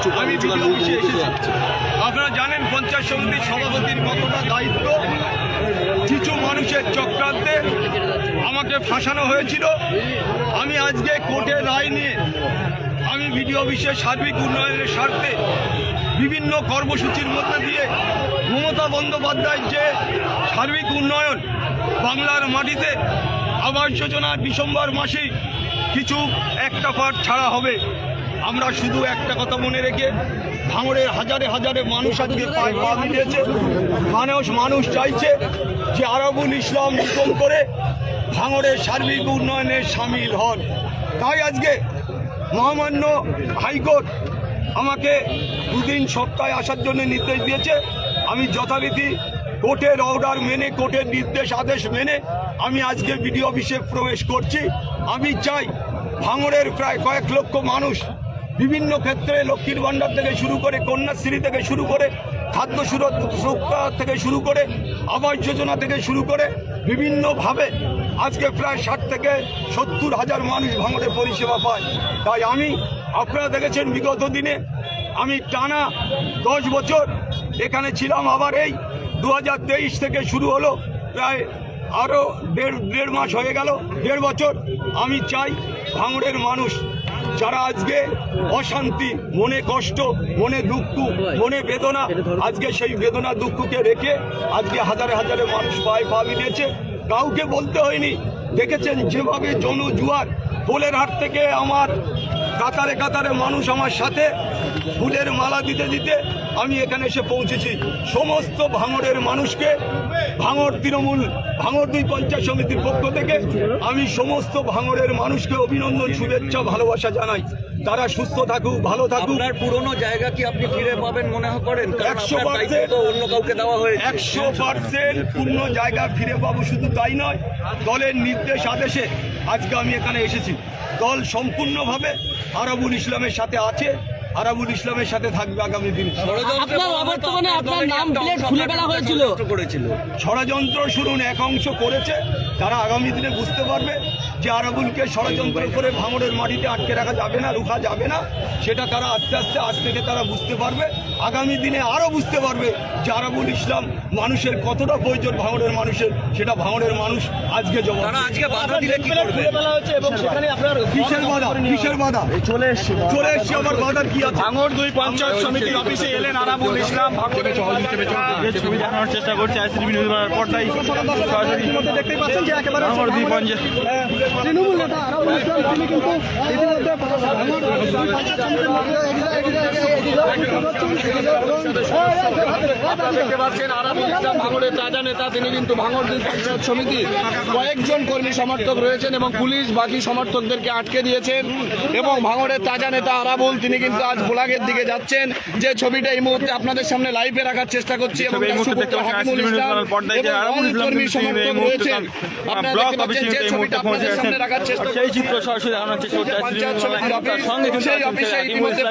আমি কর্মচারী ভিডিও অফিসে মুখ এসেছি আপনারা জানেন পঞ্চায়েত সমিতির সভাপতির কতটা দায়িত্ব? কিছু মানুষের চক্রান্তে আমাকে ফাঁসানো হয়েছিল। আমি আজকে কোর্টে রায় নিয়ে আমি ভিডিও অফিসের সার্বিক উন্নয়নের স্বার্থে বিভিন্ন কর্মসূচির মধ্যে দিয়ে মমতা বন্দ্যোপাধ্যায়ের যে সার্বিক উন্নয়ন বাংলার মাটিতে আবাস যোজনা ডিসেম্বর মাসেই কিছু একটা পার্ট ছাড়া হবে। আমরা শুধু একটা কথা মনে রেখে ভাঙড়ের হাজারে হাজারে মানুষ আজকে পায়ে পা মানুষ মানুষ চাইছে যে আরবুল ইসলাম নিগম করে ভাঙড়ের সার্বিক উন্নয়নে সামিল হন। তাই আজকে মহামান্য হাইকোর্ট আমাকে দুদিন সপ্তাহে আসার জন্য নির্দেশ দিয়েছে। আমি যথারীতি কোর্টের অর্ডার মেনে, কোর্টের নির্দেশ, আদেশ মেনে আমি আজকে বিডিও অফিসে প্রবেশ করছি। আমি চাই ভাঙড়ের প্রায় কয়েক লক্ষ মানুষ বিভিন্ন ক্ষেত্রে লক্ষ্মীর ভাণ্ডার থেকে শুরু করে, কন্যাশ্রী থেকে শুরু করে, খাদ্য সুরক্ষা থেকে শুরু করে, আবাস যোজনা থেকে শুরু করে, বিভিন্নভাবে আজকে প্রায় ষাট থেকে সত্তর হাজার মানুষ ভাঙড়ে পরিষেবা পায়। তাই আমি, আপনারা দেখেছেন বিগত দিনে আমি টানা দশ বছর এখানে ছিলাম। আবার এই দু হাজার তেইশ থেকে শুরু হলো, প্রায় আরও দেড় দেড় মাস হয়ে গেল, দেড় বছর আমি চাই ভাঙড়ের মানুষ যারা আজকে অশান্তি, মনে কষ্ট, মনে দুঃখ, মনে বেদনা, আজকে সেই বেদনা দুঃখকে রেখে আজকে হাজারে হাজারে মানুষ পায়ে পা মিলিয়েছে। কাউকে বলতে হয়নি। দেখেছেন, যেভাবে জনজুয়ার পোলের হাট থেকে আমার কাতারে কাতারে মানুষ আমার সাথে ফুলের মালা দিতে দিতে আমি এখানে এসে পৌঁছেছি। সমস্ত ভাঙড়ের মানুষকে ভাঙড় তৃণমূল ভাঙড় দুই পঞ্চায়েত সমিতির পক্ষ থেকে আমি সমস্ত ভাঙড়ের মানুষকে অভিনন্দন শুভেচ্ছা ভালোবাসা জানাই। তারা সুস্থ থাকুক ভালো থাকুক। আপনার পুরনো জায়গা কি আপনি ফিরে পাবেন মনে করেন? কারণ 100% আপনার দায়িত্ব তো অন্য কাউকে দেওয়া হয়েছে। একশো পার্সেন্ট পূর্ণ জায়গা ফিরে পাবো শুধু তাই নয় দলের নির্দেশ আদেশে আজকে আমি এখানে এসেছি। দল সম্পূর্ণভাবে আরবুল ইসলামের সাথে আছে আরবুল ইসলামের সাথে থাকবে আগামী দিনে। ষড়যন্ত্র করেছিল ষড়যন্ত্র শুনুন এক অংশ করেছে তারা আগামী দিনে বুঝতে পারবে যে আরাবুলকে ষড়যন্ত্র করে ভাঙড়ের মাটিতে আটকে রাখা যাবে না রুখা যাবে না। সেটা তারা আস্তে আস্তে আজ থেকে তারা বুঝতে পারবে। আগামী দিনে আরও বুঝতে পারবে যে আরাবুল ইসলাম মানুষের কতটা প্রয়োজন ভাঙড়ের মানুষের সেটা ভাঙড়ের মানুষ আজকে তারা আজকে বাধা দিলে কি করবে? কিসের বাধা? কিসের বাধা? চলে এসছি চলে এসছি আমার বাধার কি আছে? ভাঙড় দুই পঞ্চায়েত সমিতির অফিসে এলেন আরাবুল ইসলাম ভাঙড়ের ছবি দেখানোর চেষ্টা করছে আইসিবি নিউজ পর্দায় সরাসরি দেখতেই পাচ্ছেন যে একেবারে ভাঙড় দুই তৃণমূল নেতা আরাবুল ইসলাম তিনি কিন্তু ইতিমধ্যে ভাঙড় দুই পঞ্চায়েত সমিতির মধ্যে এগিয়ে- এগিয়ে- এগিয়ে- এগিয়ে যাচ্ছেন। আপনারা দেখতে পাচ্ছেন আরাবুল ইসলাম ভাঙড়ের তাজা নেতা তিনি কিন্তু ভাঙড় পঞ্চায়েত সমিতির কয়েকজন কর্মী সমর্থক রয়েছেন এবং পুলিশ বাকি সমর্থকদেরকে আটকে দিয়েছেন এবং ভাঙড়ের তাজা নেতা আরাবুল তিনি কিন্তু আজ ভোলাগের দিকে যাচ্ছেন যে ছবিটা এই মুহূর্তে আপনাদের সামনে লাইভে রাখার চেষ্টা করছি এবং কর্মী সমর্থক রয়েছেন ব্লক দেখতে পাচ্ছেন অফিসে যে এই মুহূর্তে ছবিটা আপনাদের পৌঁছে সামনে রাখার চেষ্টা সেই চিত্র সরাসরি দেখানোর চেষ্টা তার সঙ্গে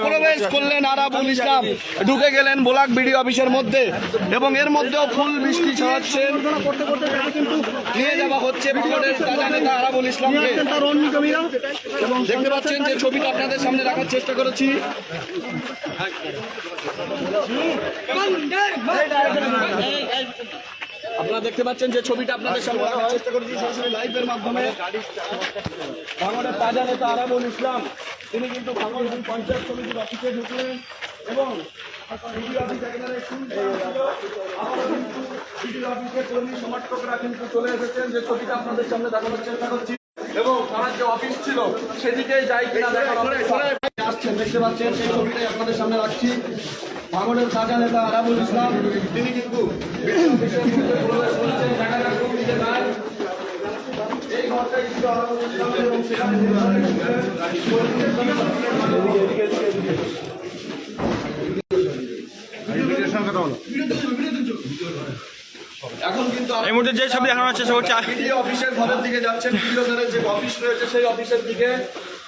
প্রবেশ করলেন আরাবুল ইসলাম ঢুকে গেলেন ব্লক বিডি অফিসের মধ্যে এবং এর মধ্যেও ফুল বৃষ্টি ছড়াচ্ছেন নিয়ে যাওয়া হচ্ছে নেতা আরাবুল ইসলামকে দেখতে পাচ্ছেন যে ছবিটা আপনাদের সামনে রাখার চেষ্টা করেছি আপনারা দেখতে পাচ্ছেন যে ছবিটা আপনাদের সামনে রাখার চেষ্টা করেছি সরাসরি লাইভের মাধ্যমে। ভাঙড়ের তাজা নেতা আরাবুল ইসলাম, তিনি কিন্তু দুই পঞ্চায়েত সমিতির অফিসে ঢুকলেন এবং চলে এসেছেন যে ছবিটা আপনাদের সামনে চেষ্টা করছি। এবং তার যে অফিস ছিল সেদিকে যাই আসছেন, দেখতে পাচ্ছেন, সেই ছবিটাই আপনাদের সামনে রাখছি। ভাঙড়ের সাজা নেতা আরাবুল ইসলাম তিনি কিন্তু এই ঘরটাই ছিল আরাবুল ইসলামের এবং সেখানে এখন কিন্তু এই মুহূর্তে যে ছবি চেষ্টা করছে বিডিও অফিসের ঘরের দিকে যাচ্ছেন যে অফিস রয়েছে সেই অফিসের দিকে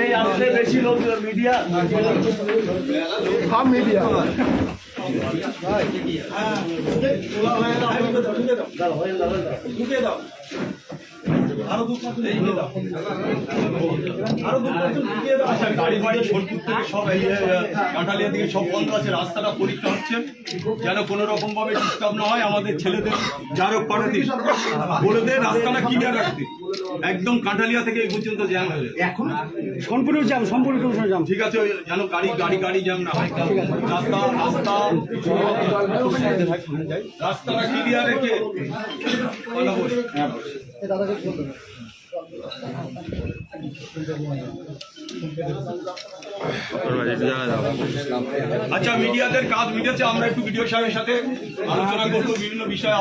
এই আসলে বেশি লোক মিডিয়া সব মিডিয়া। আচ্ছা গাড়ি বাড়ি সোনপুর থেকে সব এই কাঁঠালিয়া দিকে সব বন্ধ আছে রাস্তাটা পরীক্ষা হচ্ছে। যেন কোনো রকম ভাবে ডিস্টার্ব না হয় আমাদের ছেলেদের যার হোক পাঠাতে বলে দেন রাস্তাটা ক্লিয়ার রাখতে। একদম কাঁঠালিয়া থেকে এই পর্যন্ত জ্যাম হয়ে যায় এখন? সম্পূর্ণ জ্যাম সম্পূর্ণ জ্যাম ঠিক আছে ওই যেন গাড়ি গাড়ি গাড়ি জ্যাম না হয়। রাস্তা রাস্তা রাস্তাটা ক্লিয়ার রেখে আচ্ছা মিডিয়াদের কাজ মিটেছে আমরা একটু ভিডিও সাহেবের সাথে আলোচনা করব বিভিন্ন বিষয়